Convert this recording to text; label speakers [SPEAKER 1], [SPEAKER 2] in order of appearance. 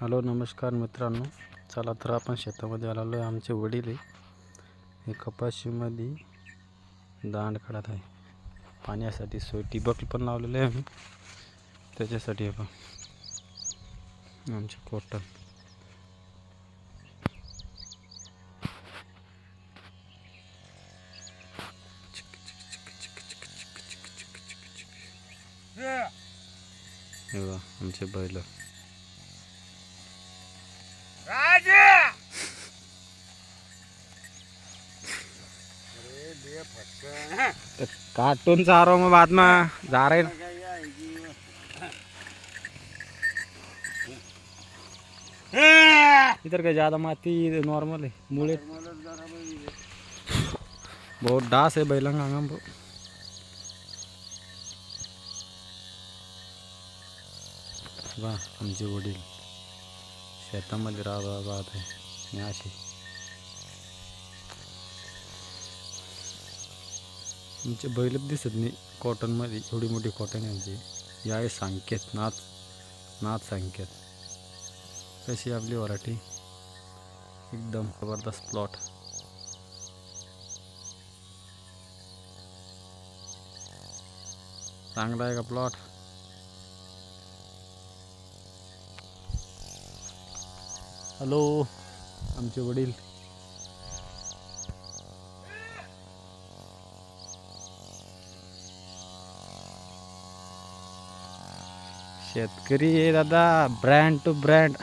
[SPEAKER 1] Hello नमस्कार मित्रांनो. चला तर आपण शेतामध्ये आलेलो आहे. आमचे वडील आहे. हे कपाशीमध्ये दांड काढत आहे. पाण्यासाठी सोय टिबक पण लावलेलं आहे आम्ही. त्याच्यासाठी हे पहा. आमचे कॉटन. हे बा आमचे बैल. तर कार्टूनचा आरोम बाद में जा रहे ना इधर का ज़्यादा माती नॉर्मल है मुळे. बहुत डास है बैलांगा अंगम वा आमचे वडील. शेतामध्ये राहत आहे असे. आमचे बैलच दिसत नाही. कॉटनमध्ये एवढी मोठी कॉटन आहे आमची. या आहे सांकेत नाच नाच सांकेत. कशी आपली वराठी? एकदम जबरदस्त प्लॉट चांगला आहे का प्लॉट हॅलो आमचे वडील. शेतकरी आहे दादा. Brand to brand